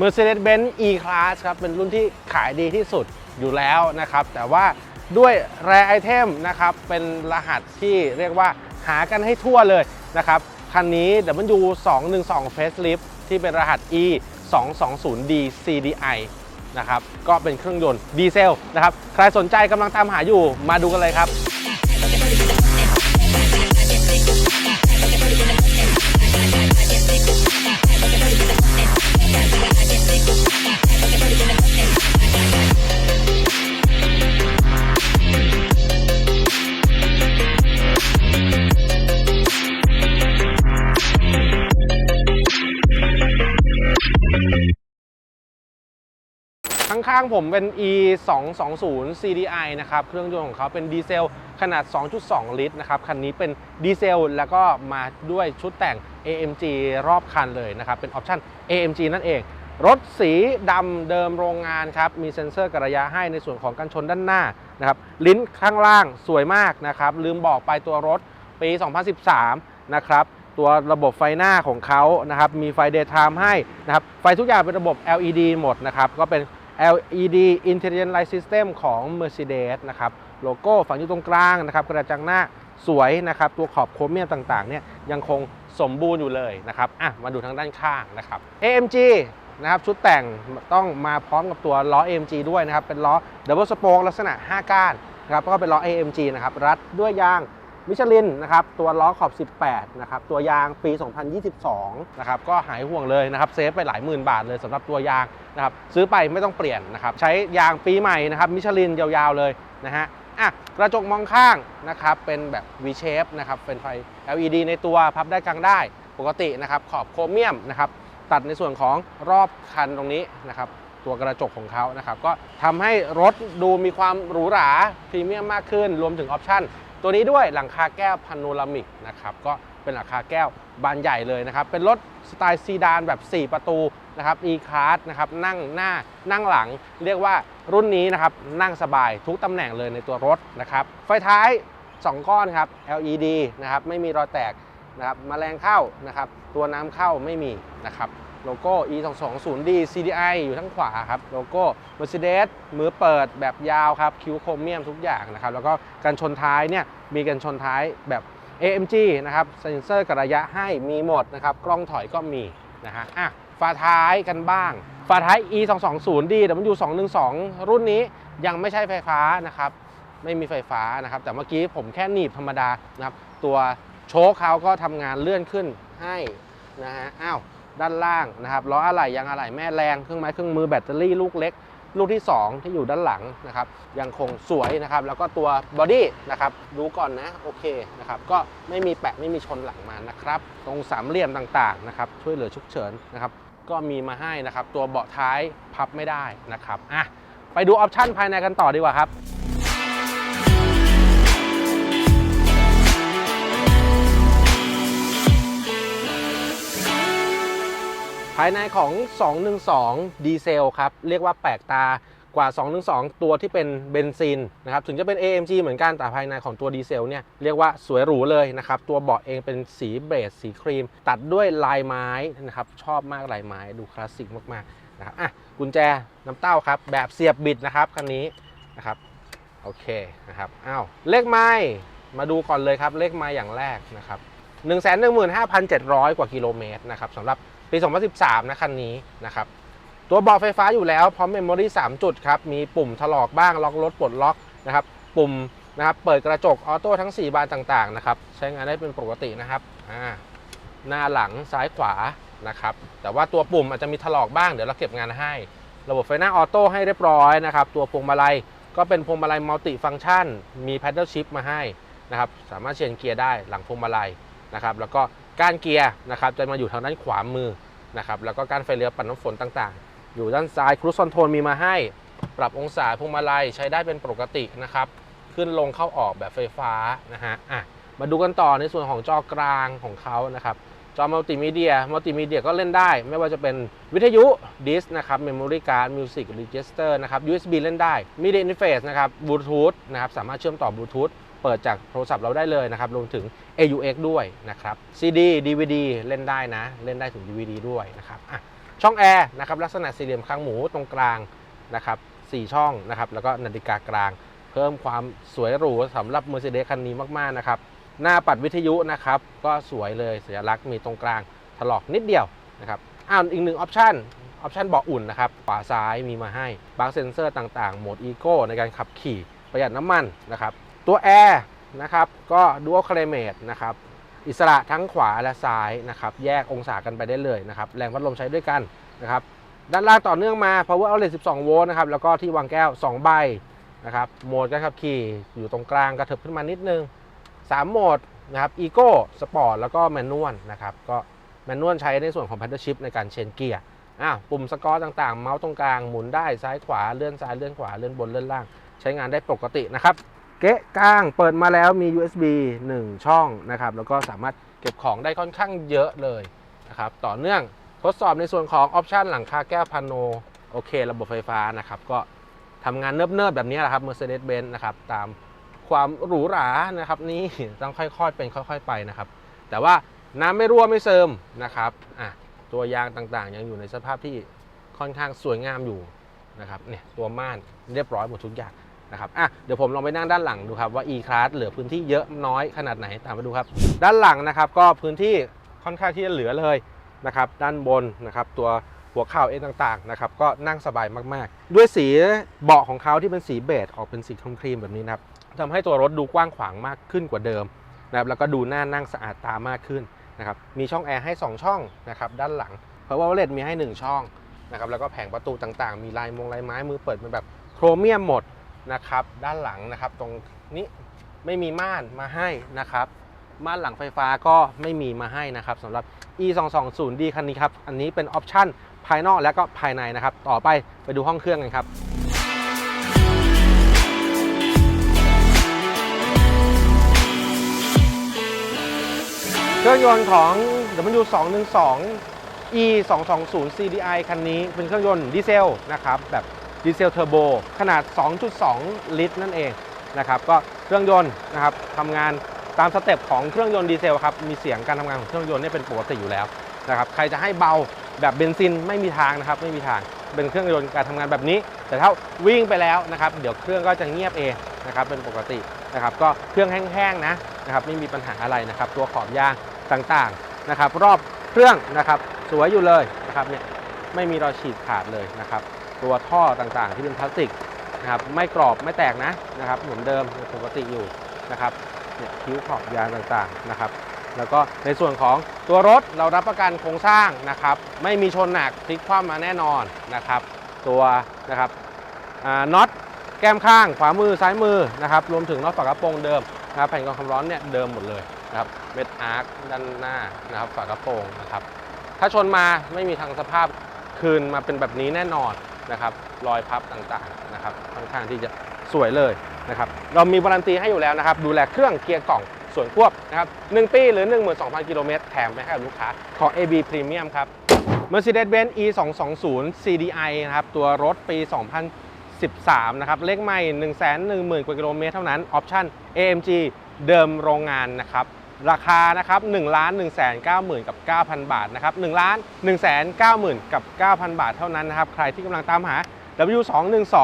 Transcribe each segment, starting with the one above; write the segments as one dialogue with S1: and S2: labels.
S1: Mercedes-Benz E-Class ครับ เป็นรุ่นที่ขายดีที่สุดอยู่แล้วนะครับ แต่ว่าด้วยแรไอเทมนะครับ เป็นรหัสที่เรียกว่าหากันให้ทั่วเลยนะครับ คันนี้ W212 Facelift ที่เป็นรหัส E 220D CDI นะครับ ก็เป็นเครื่องยนต์ดีเซลนะครับ ใครสนใจกำลังตามหาอยู่มาดูกันเลยครับ ข้างผมเป็น e 2 2 0 CDI นะครับเครื่องยนต์ของเขาเป็นดีเซลขนาด 2.2 ลิตรนะครับคันนี้เป็นดีเซลแล้วก็มาด้วยชุดแต่ง AMG รอบคันเลยนะครับเป็นออปชั่น AMG นั่นเอง รถสีดำเดิมโรงงานครับมีเซ็นเซอร์กระยะให้ในส่วนของกันชนด้านหน้านะครับลิ้นข้างล่างสวยมากนะครับลืมบอกไปตัวรถปี 2013 นะครับตัวระบบไฟหน้าของเขานะครับ มีไฟ daytime ให้นะครับ ไฟทุกอย่างเป็นระบบ LED หมดนะครับ ก็เป็น LED Intelligent Light System ของ Mercedes นะครับโลโก้ฝังอยู่ตรงกลางนะครับกระจังหน้าสวยนะครับตัวขอบโครเมียมต่างๆเนี่ยยังคงสมบูรณ์อยู่เลยนะครับอะมาดูทางด้านข้างนะครับ AMG นะครับชุดแต่งต้องมาพร้อมกับตัวล้อ AMG ด้วยนะครับเป็นล้อ Double Spoke ลักษณะ 5 ก้านนะครับก็เป็นล้อ AMG นะครับรัดด้วยยาง มิชลินนะครับตัวล้อขอบ 18 นะครับตัวยางปี 2022 นะครับก็หายห่วงเลยนะครับเซฟไปหลายหมื่นบาทเลยสำหรับตัวยางนะครับซื้อไปไม่ต้องเปลี่ยนนะครับใช้ยางปีใหม่นะครับมิชลินยาวๆเลยนะฮะอะกระจกมองข้างนะครับเป็นแบบ V shape นะครับเป็นไฟ LED ในตัวพับได้กลางได้ปกตินะครับขอบโครเมียมนะครับตัดในส่วนของรอบคันตรงนี้นะครับตัวกระจกของเขานะครับก็ทำให้รถดูมีความหรูหราพรีเมียมมากขึ้น รวมถึงออปชั่น ตัวนี้ด้วยหลังคาแก้วพาโนรามิกนะครับก็เป็นหลังคาแก้วบานใหญ่เลยนะครับ เป็นรถสไตล์ซีดานแบบ 4 ประตูนะครับ E-Class นะครับนั่งหน้านั่งหลัง เรียกว่ารุ่นนี้นะครับนั่งสบายทุกตำแหน่งเลยในตัวรถนะครับไฟท้าย 2 ก้อนครับ LED นะครับไม่มีรอยแตกนะครับมแมลงเข้านะครับตัวน้ำเข้าไม่มีนะครับ โลโก้ e 2 2 0 d CDI อยู่ทั้งขวาครับ โลโก้ Mercedes มือเปิดแบบยาวครับ คิ้วโครเมียมทุกอย่างนะครับ แล้วก็กันชนท้ายเนี่ยมีกันชนท้ายแบบ AMG นะครับ เซ็นเซอร์กับระยะให้มีหมดนะครับ กล้องถอยก็มีนะฮะอะฝาท้ายกันบ้าง ฝาท้าย e 2 2 0 d W 2 1 2รุ่นนี้ยังไม่ใช่ไฟฟ้านะครับ ไม่มีไฟฟ้านะครับ แต่เมื่อกี้ผมแค่หนีบธรรมดานะครับ ตัวโชคเขาก็ทำงานเลื่อนขึ้นให้นะฮะ อ้าว ด้านล่างนะครับล้ออะไหล่ยางอะไหล่แม่แรงเครื่องไม้เครื่องมือแบตเตอรี่ลูกเล็ก ลูกที่ 2 ที่อยู่ด้านหลังนะครับยังคงสวยนะครับแล้วก็ตัวบอดี้นะครับดูก่อนนะโอเคนะครับก็ไม่มีแปะไม่มีชนหลังมานะครับตรงสามเหลี่ยมต่างๆนะครับช่วยเหลือฉุกเฉินนะครับก็มีมาให้นะครับตัวเบาะท้ายพับไม่ได้นะครับอะไปดูออปชั่นภายในกันต่อดีกว่าครับ ภายในของ 212 ดีเซลครับ เรียกว่าแปลกตากว่า 212 ตัวที่เป็นเบนซินนะครับถึงจะเป็น AMG เหมือนกันแต่ภายในของตัวดีเซลเนี่ยเรียกว่าสวยหรูเลยนะครับ ตัวเบาะเองเป็นสีเบจสีครีม ตัดด้วยลายไม้นะครับ ชอบมากลายไม้ดูคลาสสิกมากๆนะครับอะกุญแจน้ำเต้าครับ แบบเสียบบิดนะครับคันนี้นะครับโอเคนะครับอ้าวเลขไม้มาดูก่อนเลยครับเลขไม้อย่างแรกนะครับ115,700 กว่ากิโลเมตรนะครับสำหรับ ปี 2013 นะคันนี้นะครับ ตัวเบาะไฟฟ้าอยู่แล้วพร้อมเมมโมรี่3จุดครับ มีปุ่มถลอกบ้างล็อกรถปลดล็อกนะครับ ปุ่มนะครับเปิดกระจกออโต้ทั้ง 4 บานต่างๆนะครับ ใช้งานได้เป็นปกตินะครับอ่าหน้าหลังซ้ายขวานะครับ แต่ว่าตัวปุ่มอาจจะมีถลอกบ้างเดี๋ยวเราเก็บงานให้ ระบบไฟหน้าออโต้ให้เรียบร้อยนะครับ ตัวพวงมาลัยก็เป็นพวงมาลัยมัลติฟังก์ชัน มีแพดเดิลชิพมาให้นะครับ สามารถเชนเกียร์ได้หลังพวงมาลัยนะครับ แล้วก็ก้านเกียร์นะครับจะมาอยู่ทางด้านขวามือ นะครับแล้วก็กานไฟเลี้ยวปัดน้ำฝนต่างๆ อยู่ด้านซ้ายครูซอนโทรลมีมาให้ ปรับองศาพวงมาลัยใช้ได้เป็นปกตินะครับ ขึ้นลงเข้าออกแบบไฟฟ้านะฮะอะมาดูกันต่อในส่วนของจอกลางของเขานะครับจอมัลติมีเดีย มัลติมีเดียก็เล่นได้ ไม่ว่าจะเป็นวิทยุดิสนะครับเมมโมรี่การ์ดมิวสิกรีจิสเตอร์นะครับ USB เล่นได้มีเดียอินเฟซนะครับบลูทูธนะครับสามารถเชื่อมต่อบลูทูธ เปิดจากโทรศัพท์เราได้เลยนะครับ รวมถึง AUX ด้วยนะครับ CD DVD เล่นได้นะ เล่นได้ถึง DVD ด้วยนะครับช่องแอร์นะครับลักษณะสี่เหลี่ยมคางหมูตรงกลางนะครับสี่ช่องนะครับ แล้วก็นาฬิกากลาง เพิ่มความสวยหรูสำหรับ Mercedes คันนี้มากๆนะครับ หน้าปัดวิทยุนะครับ ก็สวยเลยสัญลักษณ์มีตรงกลางถลอกนิดเดียวนะครับอ้าวอีกหนึ่งออปชันออปชันเบาะอุ่นนะครับขวาซ้ายมีมาให้บาร์เซนเซอร์ต่างๆ โหมดอีโก้ในการขับขี่ประหยัดน้ำมันนะครับ ตัวแอร์นะครับก็ดูอัลคลเมตนะครับอิสระทั้งขวาและซ้ายนะครับแยกองศากันไปได้เลยนะครับแรงพัดลมใช้ด้วยกันนะครับด้านล่างต่อเนื่องมา power outlet 12 โวลต์นะครับแล้วก็ที่วางแก้ว 2 ใบนะครับโหมดการขับขี่อยู่ตรงกลางกระเถิบขึ้นมานิดนึง 3 โหมดนะครับ Eco Sport แล้วก็ Manual นะครับก็ Manual ใช้ในส่วนของ Paddle Shift ในการเชนเกียร์อ้าวปุ่มสกอร์ต่างๆ เมาส์ตรงกลางหมุนได้ซ้ายขวาเลื่อนซ้ายเลื่อนขวาเลื่อนบนเลื่อนล่าง ใช้งานได้ปกตินะครับ เกะกลางเปิดมาแล้วมี USB 1 ช่องนะครับ แล้วก็สามารถเก็บของได้ค่อนข้างเยอะเลยนะครับ ต่อเนื่องทดสอบในส่วนของออปชันหลังคาแก้วพาโนโอเค ระบบไฟฟ้านะครับ ก็ทำงานเนิบๆแบบนี้แหละครับ Mercedes-Benz นะครับ ตามความหรูหรานะครับ นี่ต้องค่อยๆเป็นค่อย ๆ ไปนะครับ แต่ว่าน้ำไม่รั่วไม่เซิมนะครับอะตัวยางต่างๆ ยังอยู่ในสภาพที่ค่อนข้างสวยงามอยู่นะครับเนี่ยตัวม่านเรียบร้อยหมดทุกอย่าง นะครับอะเดี๋ยวผมลองไปนั่งด้านหลังดูครับว่า e-class เหลือพื้นที่เยอะน้อยขนาดไหนตามมาดูครับ ด้านหลังนะครับก็พื้นที่ค่อนข้างที่จะเหลือเลยนะครับด้านบนนะครับตัวหัวเข่าเองต่างๆนะครับก็นั่งสบายมากๆ ด้วยสีเบาะของเขาที่เป็นสีเบจออกเป็นสีครีมแบบนี้นะครับทำให้ตัวรถดูกว้างขวางมากขึ้นกว่าเดิมนะครับแล้วก็ดูน่านั่งสะอาดตามากขึ้นนะครับมีช่องแอร์ให้ 2 ช่องนะครับด้านหลัง เพราะว่าเลดมีให้ 1 ช่องนะครับแล้วก็แผงประตูต่างๆ มีลายมงลายไม้มือเปิดเป็นแบบโครเมียมหมด นะครับ ด้านหลังนะครับ ตรงนี้ไม่มีม่านมาให้นะครับ ม่านหลังไฟฟ้าก็ไม่มีมาให้นะครับสำหรับ e 2 2 0 d คันนี้ครับ อันนี้เป็นออปชั่นภายนอกและก็ภายในนะครับ ต่อไปไปดูห้องเครื่องกันครับเครื่องยนต์ของ W212 E 2 2 0 CDI คันนี้เป็นเครื่องยนต์ดีเซลนะครับแบบ ดีเซลเทอร์โบขนาด 2.2 ลิตรนั่นเองนะครับก็เครื่องยนต์นะครับทำงานตามสเต็ปของเครื่องยนต์ดีเซลครับมีเสียงการทำงานของเครื่องยนต์เนี่ยเป็นปกติอยู่แล้วนะครับใครจะให้เบาแบบเบนซินไม่มีทางนะครับไม่มีทางเป็นเครื่องยนต์การทำงานแบบนี้ แต่ถ้าวิ่งไปแล้วนะครับเดี๋ยวเครื่องก็จะเงียบเองนะครับเป็นปกตินะครับก็เครื่องแห้งๆนะนะครับไม่มีปัญหาอะไรนะครับตัวขอบยางต่างๆนะครับรอบเครื่องนะครับสวยอยู่เลยนะครับเนี่ยไม่มีรอยฉีดขาดเลยนะครับ ตัวท่อต่างๆ ที่เป็นพลาสติกนะครับไม่กรอบไม่แตกนะนะครับเหมือนเดิมปกติอยู่นะครับเนี่ยคิ้วขอบยางต่างๆนะครับ แล้วก็ในส่วนของตัวรถเรารับประกันโครงสร้างนะครับ ไม่มีชนหนักพลิกคว่ำมาแน่นอนนะครับ ตัวนะครับน็อตแก้มข้าง ขวามือซ้ายมือนะครับรวมถึงน็อตฝากระโปรงเดิมนะครับแผ่นกรองความร้อนเนี่ยเดิมหมดเลยนะครับเม็ดอาร์คด้านหน้านะครับฝากระโปรงนะครับถ้าชนมาไม่มีทางสภาพคืนมาเป็นแบบนี้แน่นอน นะครับรอยพับต่างๆนะครับค่อนข้างที่จะสวยเลยนะครับเรามีวารันตีให้อยู่แล้วนะครับดูแลเครื่องเกียร์กล่องส่วนควบนะครับ1ปีหรือ 12,000 กิโลเมตรแถมไปให้กับลูกค้าของ AB Premium ครับ Mercedes-Benz E 2 2 0 CDI นะครับตัวรถปี 2013 นะครับเลขใหม่ 110,000 กว่ากิโลเมตรเท่านั้นออปชั่น AMG เดิมโรงงานนะครับ ราคานะครับ1ล้าน1 9 0 0 0 0กับ9,000 บาทนะครับ1ล้าน1 9 0 0 0 0กับ9,000 บาทเท่านั้นนะครับ ใครที่กำลังตามหา W212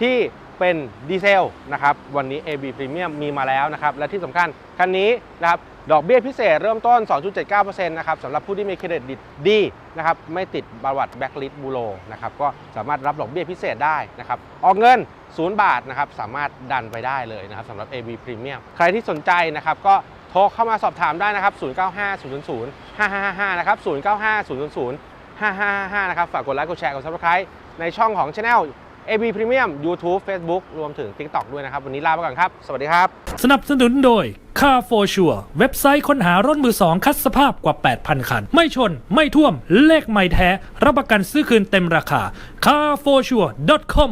S1: ที่เป็นดีเซลนะครับวันนี้ AB Premium มีมาแล้วนะครับและที่สำคัญคันนี้นะครับดอกเบี้ยพิเศษเริ่มต้น 2.79%นะครับสำหรับผู้ที่มีเครดิตดีนะครับไม่ติดประวัติแบ็กลิสบูโรนะครับก็สามารถรับดอกเบี้ยพิเศษได้นะครับออกเงิน 0 บาทนะครับสามารถดันไปได้เลยนะครับสำหรับ AB Premium ใครที่สนใจนะครับก็ โทรเข้ามาสอบถามได้นะครับ 095 000 5555 นะครับ 095 000 5555 นะครับ ฝากกดไลค์ กดแชร์ กด subscribe ในช่องของ Channel AB Premium YouTube Facebook รวมถึง TikTok ด้วยนะครับ วันนี้ลาไปก่อนครับ สวัสดีครับ
S2: สนับสนุนโดย Car for Sure เว็บไซต์ค้นหารถมือสองคัดสภาพกว่า 8,000 คัน ไม่ชน ไม่ท่วม เลขไม่แท้ รับประกันซื้อคืนเต็มราคา carforsure.com